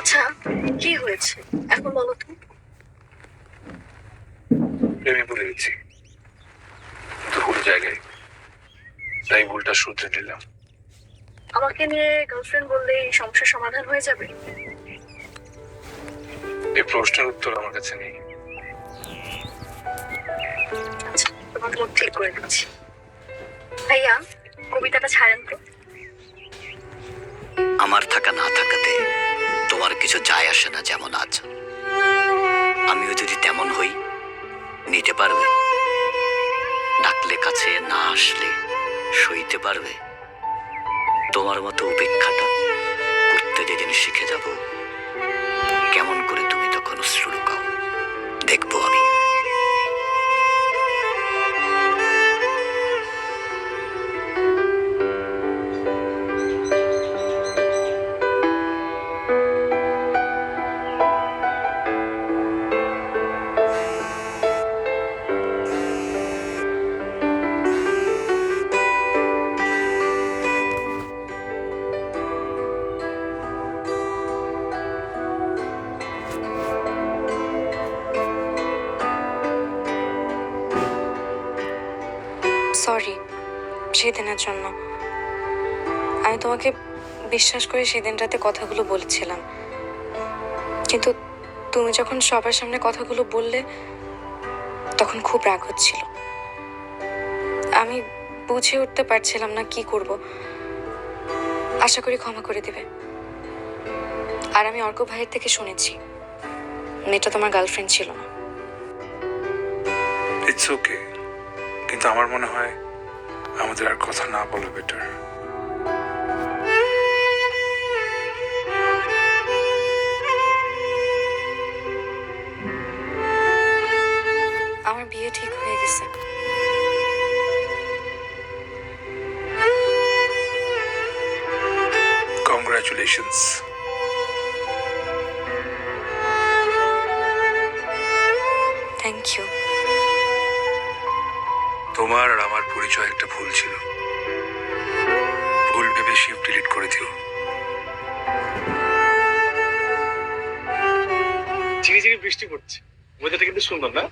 হয়েছে? এখন বলো তো। প্রেমে ভুলে গেছি। ভুল জায়গায়। তাই ভুলটা শুধরে নিলাম। আমাকে নিয়ে গার্লফ্রেন্ড বললে এই সমস্যার সমাধান হয়ে যাবে? এই প্রশ্নের উত্তর আমার কাছে নেই। আচ্ছা তোমার মন ঠিক করে দিচ্ছি। ভাইয়া কবিতাটা ছাড়েন তো। আমার থাকা না থাকাতে তোমার কিছু যায় আসে না যেমন আজ। আমিও যদি তেমন হই, নিতে পারবে? ডাকলে কাছে না আসলে সইতে পারবে? তোমার মতো উপেক্ষাটা করতে যেদিন শিখে যাব, কেমন করে তুমি তখন শুরু দেখব আমি। সেদিনের জন্য। আমি তোমাকে বিশ্বাস করে সেদিন রাতে কথাগুলো বলেছিলাম। কিন্তু তুমি যখন সবার সামনে কথাগুলো বললে, তখন খুব রাগ হচ্ছিল। আমি বুঝে উঠতে পারছিলাম না কি করব। আশা করি ক্ষমা করে দিবে। আর আমি অর্ক ভাইয়ের থেকে শুনেছি, মেয়েটা তোমার গার্লফ্রেন্ড ছিল না। ইটস ওকে কিন্তু আমার মনে হয় আমাদের আর কথা না বলা বেটার আমার বিয়ে ঠিক হয়ে গেছে। কংগ্রাচুলেশনস তোমার আর আমার পরিচয় একটা ভুল ছিল। ভুল ভেবে শিফট ডিলিট করে দিও। ঝিরিঝিরি ঝিরি বৃষ্টি পড়ছে। মজাটা কিন্তু সুন্দর না?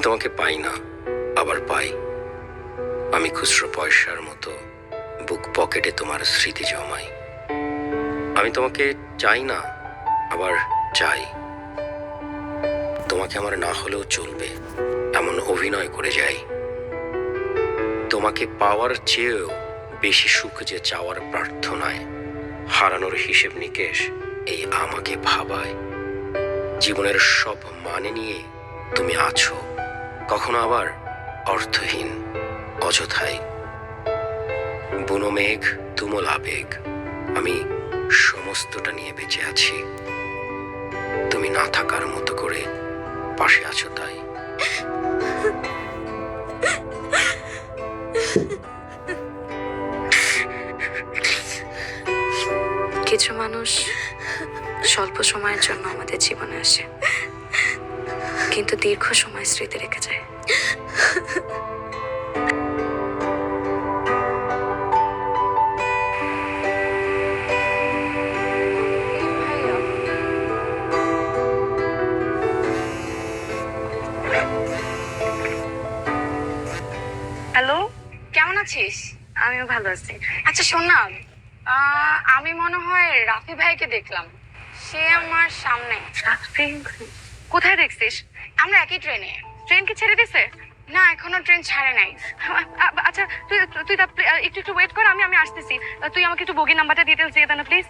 আমি তোমাকে পাই না, আবার পাই। আমি খুচরো পয়সার মতো বুক পকেটে তোমার স্মৃতি জমাই। আমি তোমাকে চাই না, আবার চাই। তোমাকে আমার না হলেও চলবে, এমন অভিনয় করে যাই। তোমাকে পাওয়ার চেয়েও বেশি সুখ যে চাওয়ার প্রার্থনায় হারানোর হিসেব নিকেশ, এই আমাকে ভাবায়। জীবনের সব মানে নিয়ে তুমি আছো। কখনো আবার অর্থহীন, অযথাই। বুনো মেঘ, তুমল আবেগ, আমি সমস্তটা নিয়ে বেঁচে আছি। তুমি না থাকার মতো করে পাশে আছো তাই। কিছু মানুষ স্বল্প সময়ের জন্য আমাদের জীবনে আসে। কিন্তু দীর্ঘ সময় স্মৃতি রেখে যায়। হ্যালো কেমন আছিস? আমিও ভালো আছি। আচ্ছা শোন না আমি মনে হয় রাফি ভাইকে দেখলাম। সে আমার সামনে। কোথায় দেখছিস? আমরা একই ট্রেনে ট্রেন কি ছেড়ে দিছে? না, এখনও ট্রেন ছাড়ে নাই। আচ্ছা তুই তুই একটু একটু ওয়েট কর, আমি আমি আসতেছি। তুই আমাকে একটু বগি নাম্বারটা ডিটেলস দিয়ে দে না প্লিজ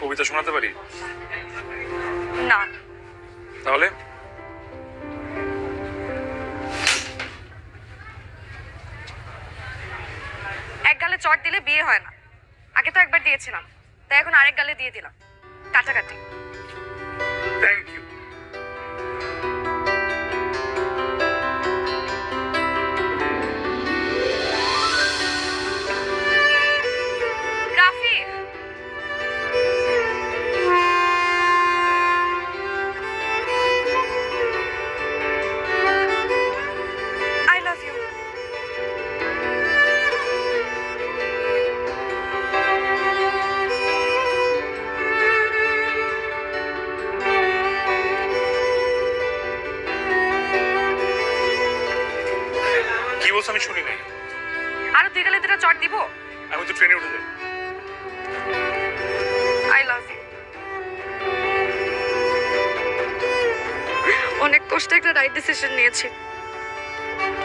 কবিতা শোনাতে পারি? না। তাহলে? এক গালে চট দিলে বিয়ে হয় না। আগে তো একবার দিয়েছিলাম তাই এখন আরেক গালে দিয়ে দিলাম। কাটাকাটি। কি বলছো আমি শুনি নাই। আরও দুই গালে দুটা চট দিব? আমি তো ট্রেনে উঠে যাই। আই লাভ ইউ অনেক কষ্টে একটা রাইট ডিসিশন নিয়েছি।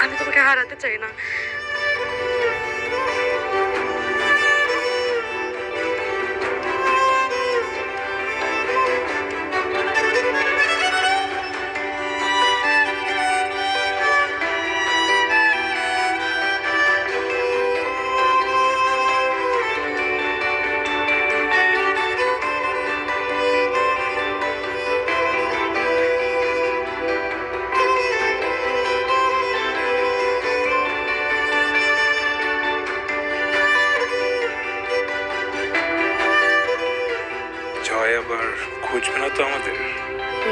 আমি তোমাকে হারাতে চাই না। খুঁজবে না তো আমাদের?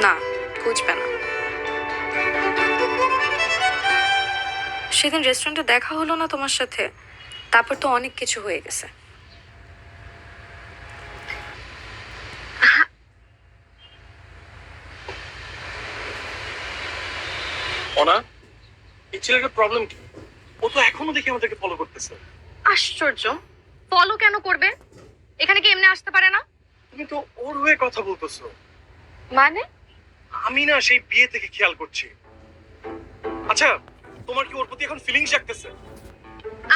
না খুঁজবে না। সেদিন রেস্টুরেন্টে দেখা হলো না তোমার সাথে? তারপর তো অনেক কিছু হয়ে গেছে। অনা এই ছেলেটার প্রবলেম কি? ও তো এখনও দেখি আমাদেরকে ফলো করতেছে। আশ্চর্য। ফলো কেন করবে? এখানে কি এমনি আসতে পারে না? তুমি তো ওর হয়ে কথা বলতেছো। মানে? আমি না সেই বিয়ে থেকে খেয়াল করছি। আচ্ছা তোমার কি ওর প্রতি এখন ফিলিংস জাগতেছে?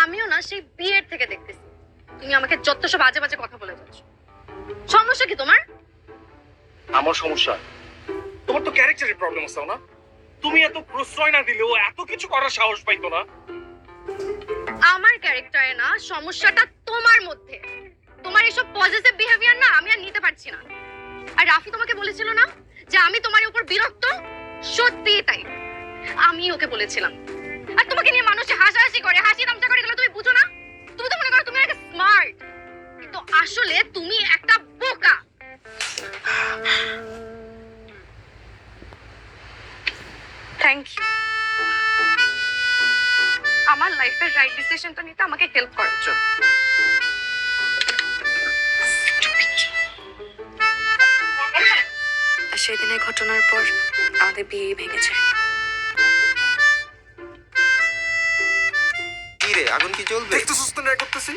আমিও না সেই বিয়ের থেকে দেখতেছি। তুমি আমাকে যত সব বাজে বাজে কথা বলে যাচ্ছ। সমস্যা কি তোমার? আমার সমস্যা। তোমার তো ক্যারেক্টারের প্রবলেম আছে না? তুমি এত প্রশ্রয় না দিলেও এত কিছু করার সাহস পাইতো না। আমার ক্যারেক্টারে না সমস্যাটা তোমার মধ্যে। তোমার এইসব পজিটিভ বিহেভিয়ার না আমি আর নিতে পারছি না। আর রাফি তোমাকে বলেছিল না যে আমি তোমার উপর বিরক্ত? সত্যি তাই। আমি ওকে বলেছিলাম। আর তোমাকে নিয়ে মানুষে হাসাহাসি করে, হাসি তামসা করে গেলে তুমি বুঝো না। তুমি তো মনে করো তুমি একটা স্মার্ট কিন্তু আসলে তুমি একটা বোকা। থ্যাংক ইউ আমার লাইফের রাইট ডিসিশনটা নিতে আমাকে হেল্প করার জন্য। সেদিনের ঘটনার পর আমাদের বিয়ে ভেঙেছে। যায় কি রে আগুন কি চলবে একটু সুস্থ না করতেছি।